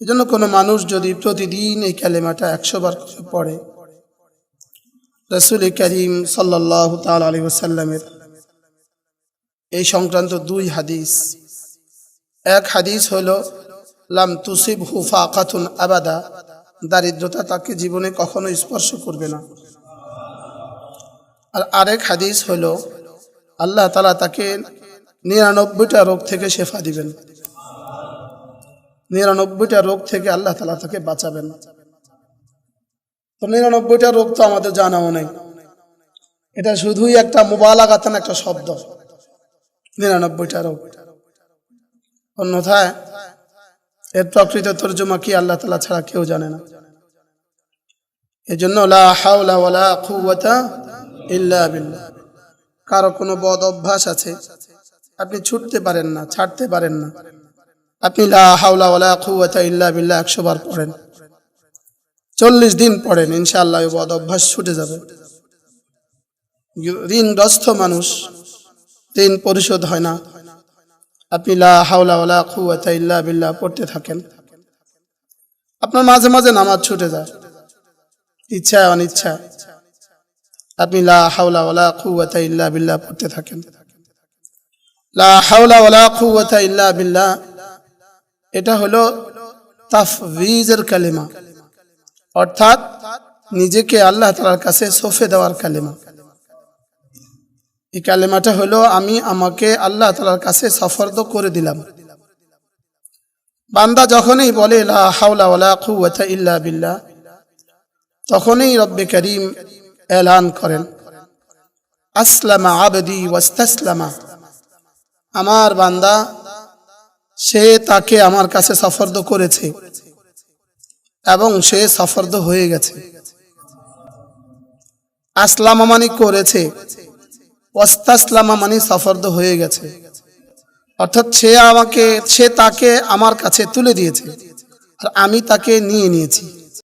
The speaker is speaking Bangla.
এজন্য কোনো মানুষ যদি প্রতিদিন এই ক্যালেমাটা একশো বার করে পড়ে, রসুল করিম সাল্লাহ তাল আলী ওসাল্লামের এই সংক্রান্ত দুই হাদিস। এক হাদিস হলো, লাম তুসিব হুফা কাতুন আবাদা, দারিদ্রতা তাকে জীবনে কখনো স্পর্শ করবে না। আর আরেক হাদিস হলো, আল্লাহ তালা তাকে নিরানব্বইটা রোগ থেকে শেফা দিবেন। নিরানব্বইটা রোগ থেকে আল্লাহ তালা তাকে বাঁচাবেন। তো নিরানব্বইটা রোগ তো আমাদের জানাও নেই। এটা শুধুই একটা মোবালাগাতান একটা শব্দ। নিরানব্বইটা রোগ। অন্যথায় এর প্রকৃত তর্জমা কি আল্লাহ তালা ছাড়া কেউ জানে না। এই জন্য কারও কোনো বদ অভ্যাস আছে। আপনি ছুটতে পারেন না, ছাড়তে পারেন না। আপনি লা হাওলা ওয়ালা কুওয়াতা ইল্লা বিল্লাহ একশো বার পড়েন। চল্লিশ দিন পড়েন, ইনশাআল্লাহ ওই বদ অভ্যাস ছুটে যাবে। ঋণগ্রস্ত মানুষ, ঋণ পরিশোধ হয় না। আপনি হাওলা কুওয়াতা ইল্লা বিল্লাহ পড়তে থাকেন। আপনার মাঝে মাঝে নামাজ ছুটে যায়। ইচ্ছা, অনিচ্ছা। আপনি লা হাওলা ওয়ালা কুওয়াতা ইল্লা বিল্লাহ পড়তে থাকেন। লা হাওলা ওয়ালা কুওয়াতা ইল্লা বিল্লাহ এটা হলো তাফভিজের কালেমা। অর্থাৎ নিজেকে আল্লাহ তালার কাছে সফে দেওয়ার কালেমা। এই কালেমাটা হলো, আমি আমাকে আল্লাহ তালার কাছে সফর্দ করে দিলাম। বান্দা যখনই বলে ইল্লা বিল্লাহ, তখনই রব্বে করিম এলান করেন, আসলামা আবদি ওয়াস্তাসলামা। আমার বান্দা সে তাকে আমার কাছে সফর্দ করেছে এবং সে সফর্দ হয়ে গেছে। আসলামা মানি করেছে, ওয়াস্তাসলামা মানি সফর্দ হয়ে গেছে। অর্থাৎ সে আমাকে, সে তাকে আমার কাছে তুলে দিয়েছে, আর আমি তাকে নিয়ে নিয়েছি।